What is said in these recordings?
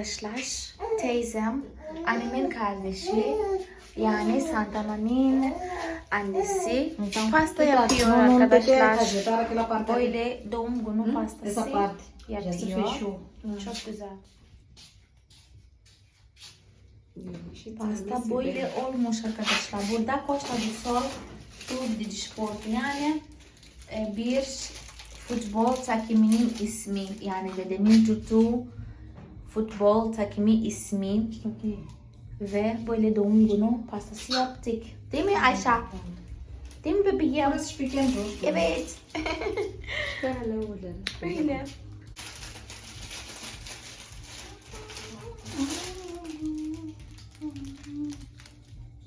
arkadaşlar. Teyzem, annemin kardeşi, yani Santama'nın annesi pasta yapıyor arkadaşlar. Böyle doğum günü pastası yapıyor. Çok güzel. Pasta Pasta böyle olmuş arkadaşlar. Burada Costa do Sol Club de Desporto yani e, bir futbol takımının ismi yani dedemin tuttuğu futbol takımı ismi ve böyle doğum günü pastası yaptık. Değil mi Ayşe? Değil mi bebeğim? Evet. Böyle.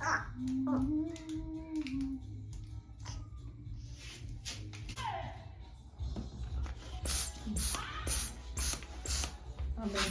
Ah,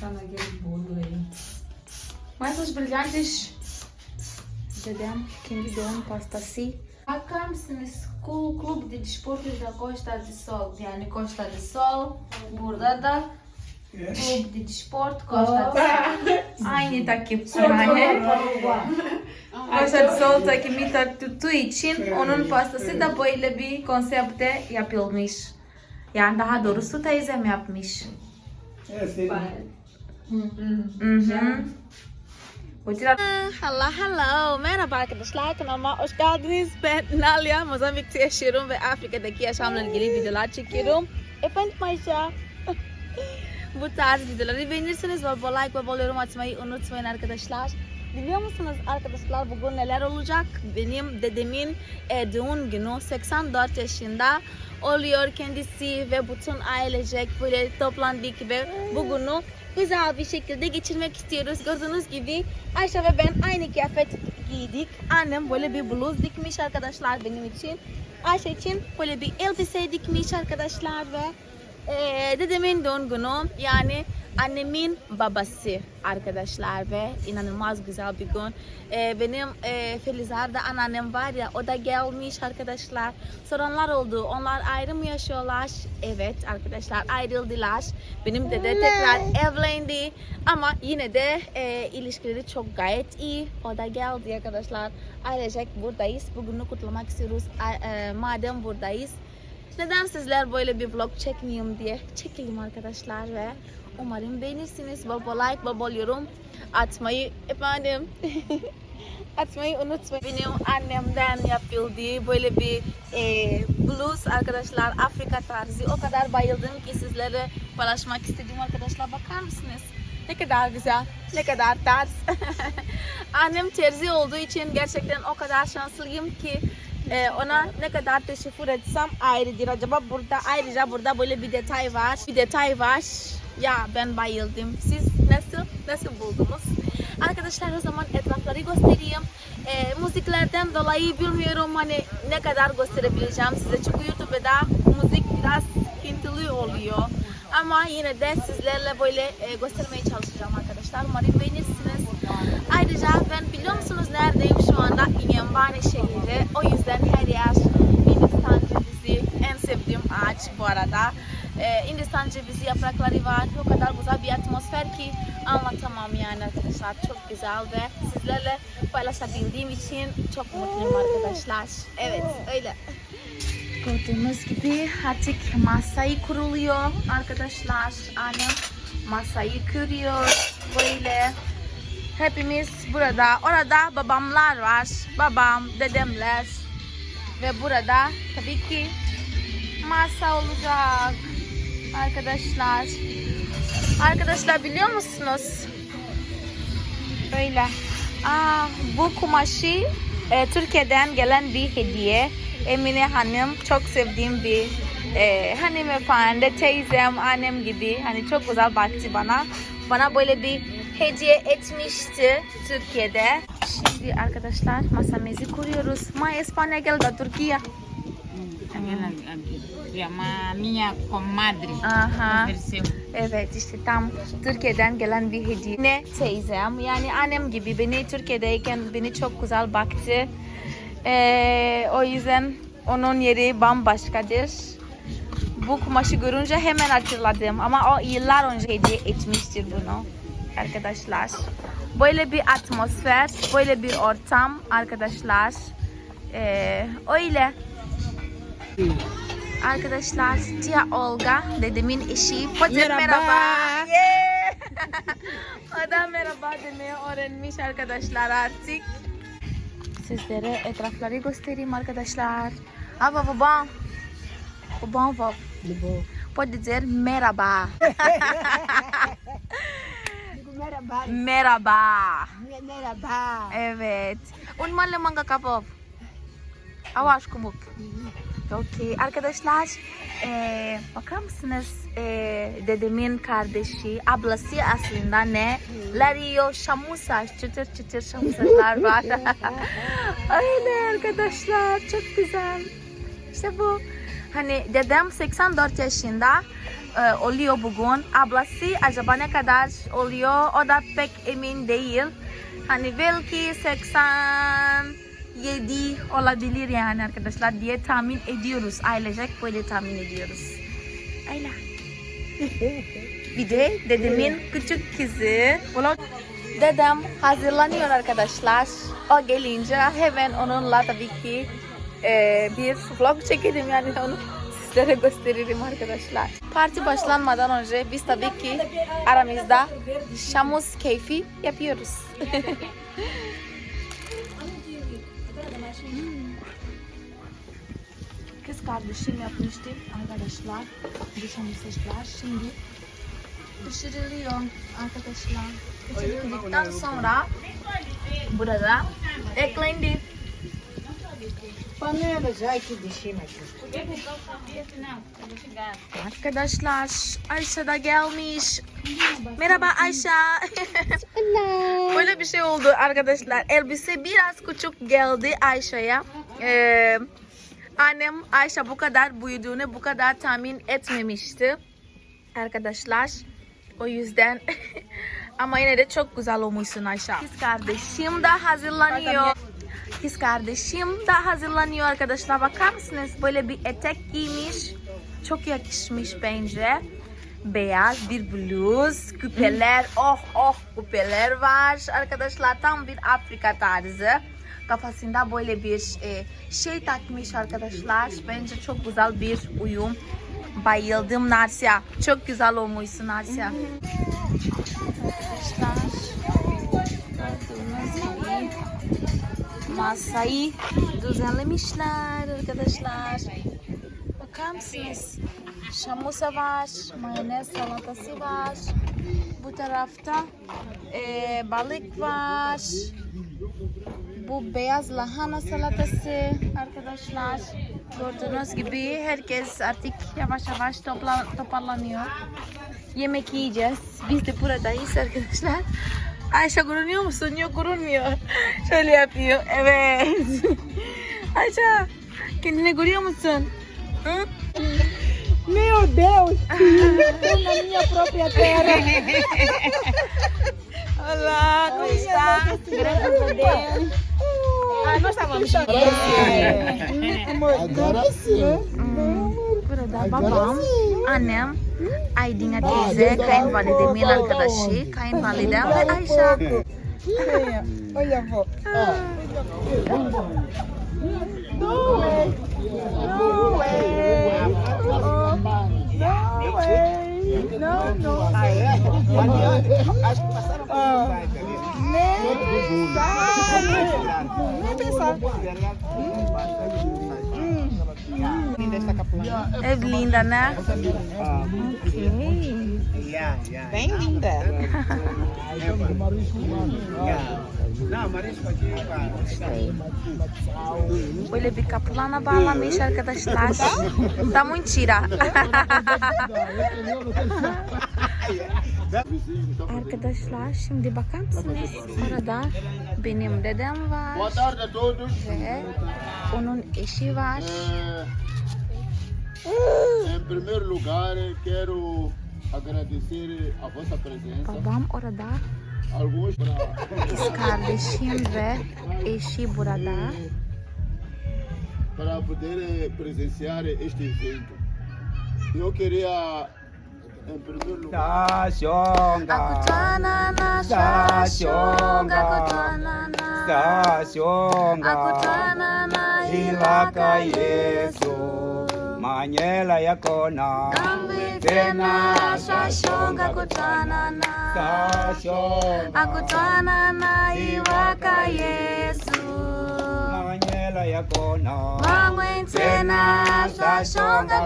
tá naquele bolo aí. Mais os brilhantes. Dedem kendi doğum pastası. Bakar mısınız? Kul Club de Desporto da Costa de Sol. Yani Costa de Sol. Burada da de Desporto Costa de Sol. Aynı takım. Yani. Costa de Sol takımı tuttuğu için onun pastası da böyle bir konsepte yapılmış. Yani daha doğrusu teyzem yapmış. É, seria. Mhm. Hello hello. Merhaba arkadaşlar. Kanalıma hoş geldiniz. Ben Nalia. Mozambik'te yaşıyorum ve Afrika'daki yaşamla ilgili videolar çekiyorum. Efendim Ayşe. Bu tarz videoları beğenirseniz bol bol like ve bol yorum atmayı unutmayın arkadaşlar. Biliyor musunuz arkadaşlar bugün neler olacak? Benim dedemin e, doğum günü 84 yaşında oluyor kendisi ve bütün ailecek böyle toplandık ve bugünü güzel bir şekilde geçirmek istiyoruz. Gördüğünüz gibi Ayşe ve ben aynı kıyafet giydik. Annem böyle bir bluz dikmiş arkadaşlar benim için. Ayşe için böyle bir elbise dikmiş arkadaşlar ve ee, dedemin doğum günü yani annemin babası arkadaşlar ve inanılmaz güzel bir gün. Ee, benim e, Felizar'da anneannem var ya o da gelmiş arkadaşlar. Sorunlar oldu. Onlar ayrı mı yaşıyorlar? Evet arkadaşlar ayrıldılar. Benim dede tekrar evlendi ama yine de e, ilişkileri çok gayet iyi. O da geldi arkadaşlar. Ailecek buradayız. Bugünü kutlamak istiyoruz. A- e, madem buradayız. Neden sizler böyle bir vlog çekmeyeyim diye çekelim arkadaşlar ve umarım beğenirsiniz. Bol bol like, bol yorum atmayı efendim atmayı unutmayın. Benim annemden yapıldığı böyle bir e, blues arkadaşlar Afrika tarzı. O kadar bayıldım ki sizlere paylaşmak istedim arkadaşlar. Bakar mısınız? Ne kadar güzel, ne kadar tarz. Annem terzi olduğu için gerçekten o kadar şanslıyım ki e, ona ne kadar teşekkür etsem ayrıdır. Acaba burada ayrıca burada böyle bir detay var. Bir detay var. Ya ben bayıldım. Siz nasıl nasıl buldunuz? Arkadaşlar o zaman etrafları göstereyim. E, müziklerden dolayı bilmiyorum hani ne kadar gösterebileceğim size. Çünkü YouTube'da müzik biraz sıkıntılı oluyor. Ama yine de sizlerle böyle e, göstermeye çalışacağım arkadaşlar. Umarım beğenirsiniz. Ayrıca ben biliyor musunuz neredeyim şu anda? İnyambane şehri. O yüzden her yer Hindistan cevizi. En sevdiğim ağaç bu arada. Ee, Hindistan cevizi yaprakları var. O kadar güzel bir atmosfer ki anlatamam yani arkadaşlar. Çok güzel ve sizlerle paylaşabildiğim için çok mutluyum arkadaşlar. Evet öyle. Gördüğünüz gibi artık masayı kuruluyor arkadaşlar. Annem masayı kuruyor. Böyle hepimiz burada. Orada babamlar var. Babam, dedemler. Ve burada tabii ki masa olacak. Arkadaşlar. Arkadaşlar biliyor musunuz? Böyle. Aa, bu kumaşı e, Türkiye'den gelen bir hediye. Emine Hanım çok sevdiğim bir e, hanımefendi, teyzem, annem gibi. Hani çok güzel baktı bana. Bana böyle bir hediye etmişti Türkiye'de. Şimdi arkadaşlar masamızı kuruyoruz. Ma Espanya geldi Türkiye. Llama minha comadre. Aha. Evet işte tam Türkiye'den gelen bir hediye. Ne teyzem yani annem gibi beni Türkiye'deyken beni çok güzel baktı. Ee, o yüzden onun yeri bambaşkadır. Bu kumaşı görünce hemen hatırladım ama o yıllar önce hediye etmiştir bunu. Arkadaşlar. Böyle bir atmosfer, böyle bir ortam arkadaşlar. Ee, öyle. Arkadaşlar Tia Olga dedemin eşi. Potem merhaba. Merhaba. Yeah. o da merhaba demeyi öğrenmiş arkadaşlar artık. Sizlere etrafları göstereyim arkadaşlar. Ava babam. Babam babam. Pode dizer merhaba. Merhaba. merhaba. Merhaba. Evet. Un malamang kakapop. Awaş kumuk. Okey. Arkadaşlar eee bakar mısınız eee, dedemin kardeşi ablası aslında ne? Lario şamusa çıtır çıtır şamusalar var. Öyle arkadaşlar çok güzel. İşte bu. Hani dedem 84 yaşında e, oluyor bugün. Ablası acaba ne kadar oluyor o da pek emin değil. Hani belki 87 olabilir yani arkadaşlar diye tahmin ediyoruz. Ailecek böyle tahmin ediyoruz. Öyle. Bir de dedemin küçük kızı. Dedem hazırlanıyor arkadaşlar. O gelince hemen onunla tabii ki e, bir vlog çekelim yani onu sizlere gösteririm arkadaşlar. Parti başlanmadan önce biz tabii ki aramızda şamus keyfi yapıyoruz. Kız kardeşim yapmıştı arkadaşlar. Şamuslar şimdi pişiriliyor arkadaşlar. Pişirildikten sonra burada eklendi. Arkadaşlar Ayşe de gelmiş. Merhaba Ayşe. Böyle bir şey oldu arkadaşlar. Elbise biraz küçük geldi Ayşe'ye. Ee, annem Ayşe bu kadar büyüdüğünü bu kadar tahmin etmemişti. Arkadaşlar o yüzden ama yine de çok güzel olmuşsun Ayşe. Kız kardeşim de hazırlanıyor. Kız kardeşim de hazırlanıyor arkadaşlar. Bakar mısınız? Böyle bir etek giymiş. Çok yakışmış bence. Beyaz bir bluz, küpeler, oh oh küpeler var arkadaşlar. Tam bir Afrika tarzı. Kafasında böyle bir e, şey takmış arkadaşlar. Bence çok güzel bir uyum. Bayıldım Narsya. Çok güzel olmuşsun Narsya. Arkadaşlar masayı düzenlemişler arkadaşlar. Bakar mısınız? Şamusa var, mayonez salatası var. Bu tarafta eee, balık var. Bu beyaz lahana salatası arkadaşlar. Gördüğünüz gibi herkes artık yavaş yavaş topla, toparlanıyor. Yemek yiyeceğiz. Biz de buradayız arkadaşlar. Ayşe görünüyor musun? Yok görünmüyor. Şöyle yapıyor. Evet. Ayşe kendini görüyor musun? Hı? Meu Deus! Estou na minha própria terra. Olá, como está? Graças a Deus. Ah, nós estávamos Agora sim. Burada babam, annem, Aydin'e teyze, kayınvalide Milal kardeşi, kayınvalidem ve Ayşe. Öyle bu. Oh, no way. No way. Oh, no way. Oh, no, no. Oh. Ne? Ne? Ne? Ne? Ne? Linda esta capulana. É linda, né? Ok. Bem linda. Olha bir kapılana bağlanmış arkadaşlar. Tam Tá mentira. Arkadaşlar şimdi bakar mısınız? Orada benim dedem var ve onun eşi var. Em primeiro lugar. Babam orada, kız kardeşim ve eşi burada. para poder presenciar este evento. Eu queria, Sashonga hilaka Yesu. Manyela yakona tena sashonga kutana na akutana na iwaka Yesu. Manyela yakona mamwe tena sashonga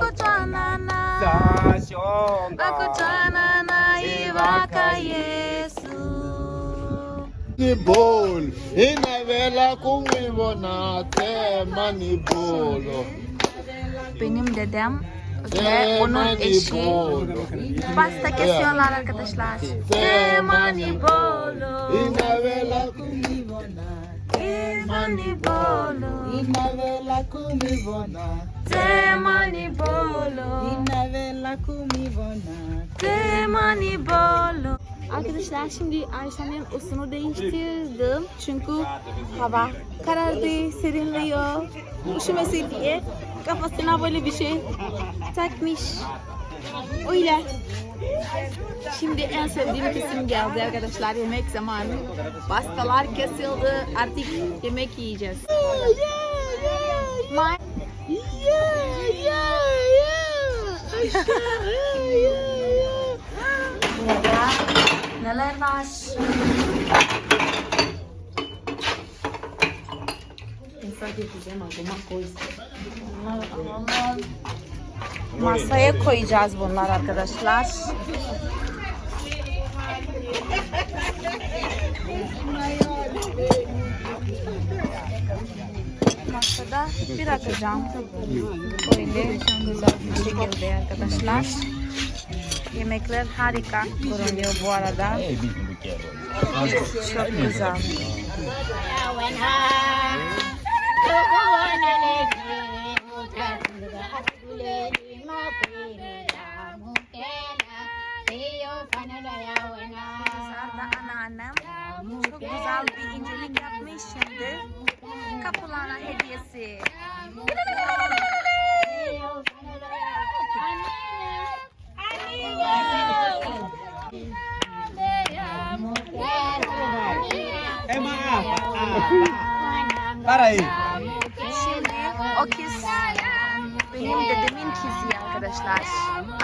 Sashonga Akutwanana iwaka Yesu ni bolo hi navela ku n'wi vona tema ni bolo Benim dedem ve tema onun ni eşi pasta kesiyorlar arkadaşlar. Temani bolo. hi navela ku Temani bolo. hi navela ku n'wi vona Temani bolo. Temani bolo. Arkadaşlar şimdi Ayşe'nin usunu değiştirdim. Çünkü hava karardı, serinliyor. Üşümesin diye kafasına böyle bir şey takmış. Öyle. Şimdi en sevdiğim kısım geldi arkadaşlar yemek zamanı. Pastalar kesildi artık yemek yiyeceğiz. Ma- Burada neler var? Pensar que fizemos alguma coisa. Masaya koyacağız bunlar arkadaşlar. Masada bir atacağım. Böyle güzel bir şekilde arkadaşlar. Yemekler harika görünüyor bu arada. Çok güzel. Pazarda anneannem çok güzel bir incelik yapmış şimdi. Kapılara hediyesi.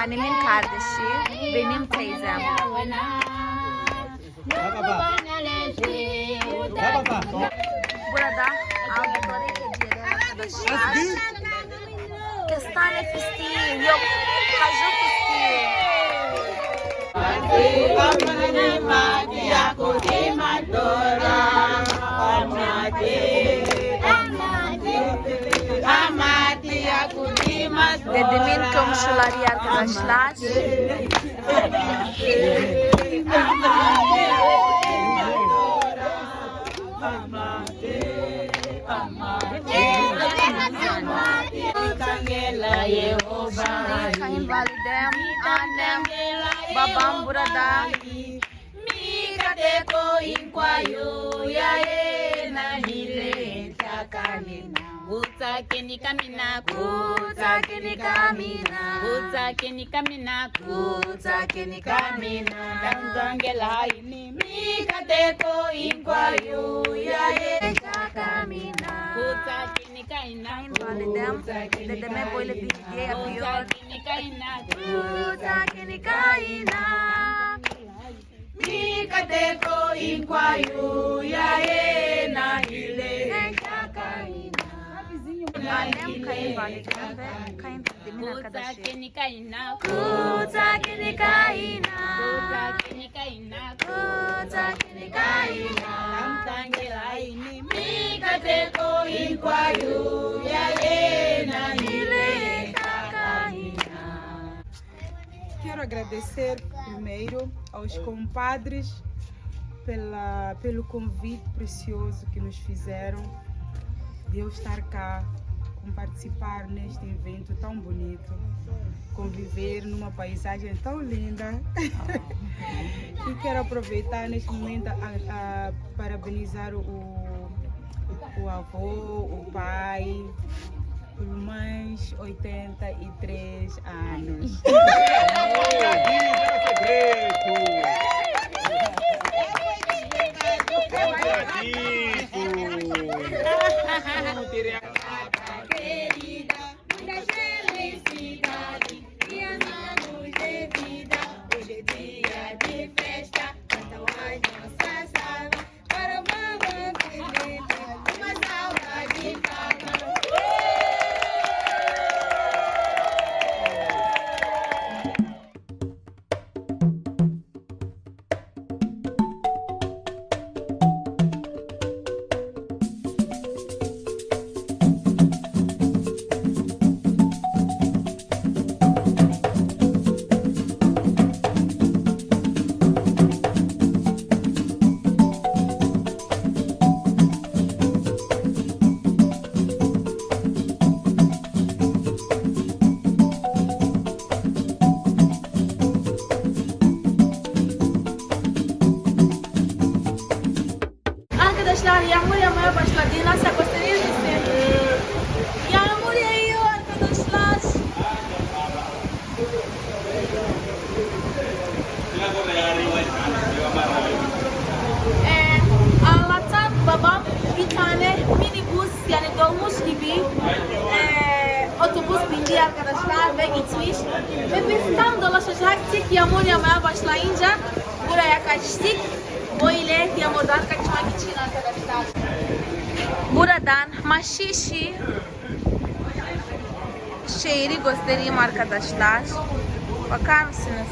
Annemin kardeşi, benim teyzem. Burada aldıkları hediyeler arkadaşlar. Kestane fıstığı yok, kaju fıstığı. Dedemin komşuları arkadaşlar. Şimdi kayınvalidem, annem, babam burada. Mikateko inkwayo yaye na hile Kutsake nikamina kutsake mikateko inkwayo yaye kakamina na ile Quero agradecer primeiro aos compadres pela, pelo convite precioso que nos fizeram de eu estar cá participar neste evento tão bonito, conviver numa paisagem tão linda. e quero aproveitar neste momento a, a parabenizar o, o avô, o pai, por mais 83 anos. Obrigado! Ee, otobüs bindi arkadaşlar ve gitmiş. Ve biz tam dolaşacaktık yağmur yağmaya başlayınca buraya kaçtık. Böyle yağmurdan kaçmak için arkadaşlar. Buradan Maşişi şehri göstereyim arkadaşlar. Bakar mısınız?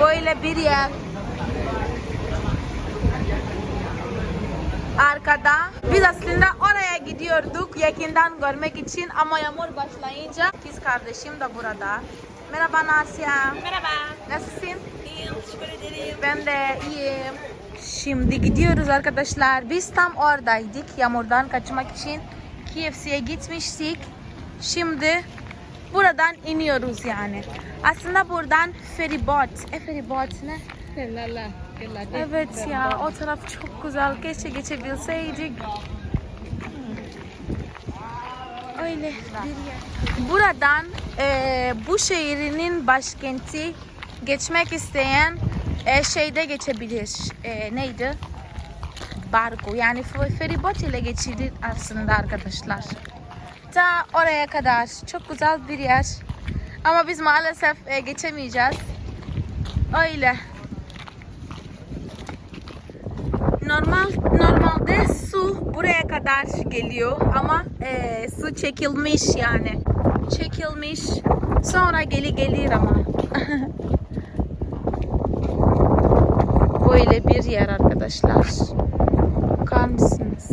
Böyle bir yer. Arkada. Biz aslında oraya gidiyorduk yakından görmek için ama yağmur başlayınca kız kardeşim de burada. Merhaba Nasya. Merhaba. Nasılsın? İyiyim. Teşekkür ederim. Ben de iyiyim. Şimdi gidiyoruz arkadaşlar. Biz tam oradaydık yağmurdan kaçmak için. KFC'ye gitmiştik. Şimdi buradan iniyoruz yani. Aslında buradan feribot. E feribot ne? Evet ya o taraf çok güzel. Geçe geçebilseydik. Öyle bir yer. Buradan eee, bu şehrinin başkenti geçmek isteyen eee, şeyde geçebilir. Eee, neydi? Barko yani feribot ile geçilir aslında arkadaşlar. Ta oraya kadar çok güzel bir yer. Ama biz maalesef eee, geçemeyeceğiz. Öyle. Normal normalde su buraya kadar geliyor ama eee, su çekilmiş yani. Çekilmiş. Sonra geli gelir ama. Böyle bir yer arkadaşlar. Bakar mısınız?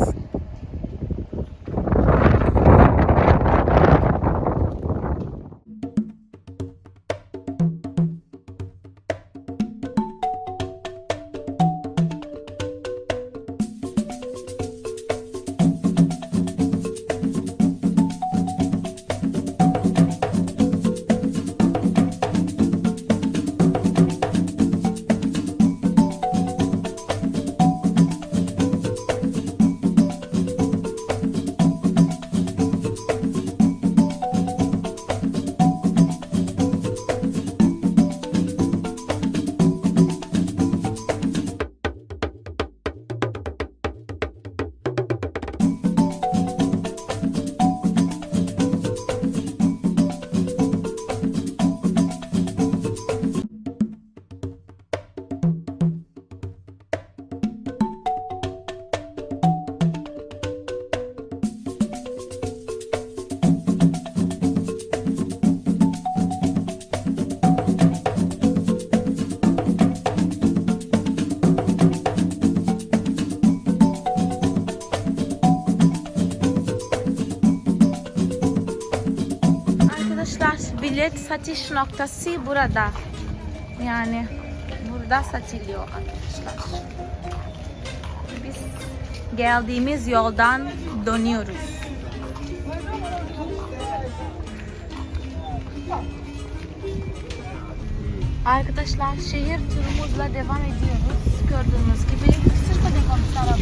Satış noktası burada. Yani burada satılıyor arkadaşlar. Biz geldiğimiz yoldan dönüyoruz. Arkadaşlar şehir turumuzla devam ediyoruz. Gördüğünüz gibi de konuşlar